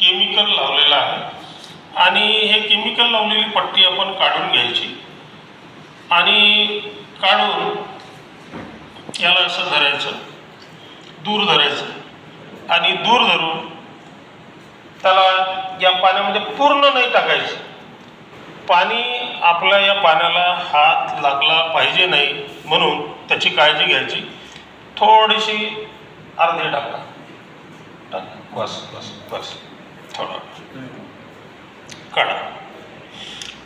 Chemical लावलेलं आहे. आणि हे केमिकल लावलेली पट्टी आपण काढून घ्यायची. आणि काढून याला असं धरायचं. दूर धरायचं. आणि दूर धरून त्याला या पाण्यामध्ये पूर्ण नाही टाकायचं. पाणी आपल्या या पाण्याला हात लागला पाहिजे नाही म्हणून त्याची काळजी घ्यायची. थोडीशी अर्धी टाका. टाका. बस बस बस. थोडं कळा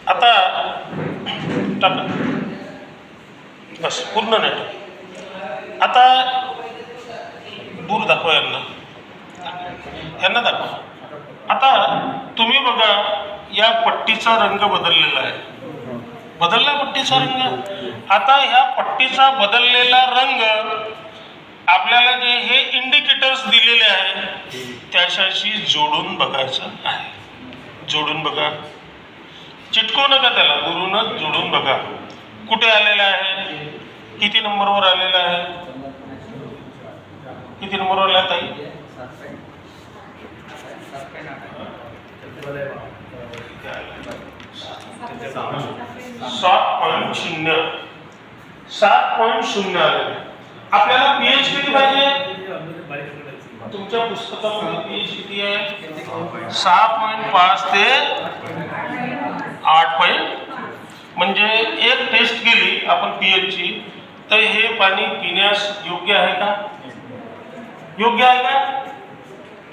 आता टाका. बस पूर्ण नाही आता दूर दाखवा यांना. यांना दाखवा. आता तुम्ही बघा या पट्टीचा रंग बदललेला आहे. बदलला पट्टीचा रंग? आता ह्या पट्टीचा बदललेला रंग आपल्याला जे हे आहे जोडून बघायचं आहे. जोडून बघा. चिटकू नका त्याला. दुरूनच जोडून बघा. कुठे आलेला आहे? किती नंबरवर आलेला आहे? किती नंबरवर आला ताई? सात पॉईंट शून्य. सात पॉईंट शून्य आलेले. आपल्याला पीएच किती पाहिजे? तुमच्या पुस्तकामध्ये पीएच किती आहे. सहा पॉईंट पाच ते आठ पॉईंट म्हणजे एक टेस्ट केली आपण पीएचची तर हे पाणी पिण्यास योग्य आहे का? योग्य आहे का?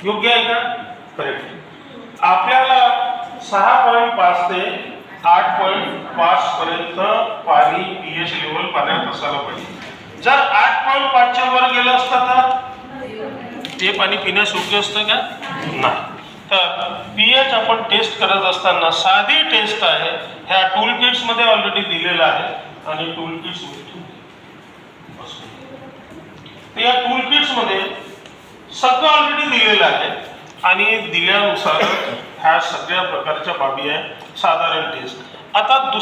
योग्य आहे का? करेक्ट आपल्याला सहा पॉईंट पाच ते आठ पॉईंट पाच पर्यंत पाणी पीएच लेवल पाण्यात असायला पाहिजे. जर आठ पॉईंट पाचच्या वर गेलं असतं तर? ते पाणी पिण्यास योग्य असतं का? नाही. तर पीएच आपण टेस्ट करत असताना साधी टेस्ट आहे. ह्या टूल किट्समध्ये ऑलरेडी दिलेलं आहे. आणि टूल किट्स तर या टूल किट्समध्ये सगळं ऑलरेडी दिलेलं आहे. आणि दिल्यानुसार ह्या सगळ्या प्रकारच्या बाबी आहे साधारण टेस्ट आता दुसरी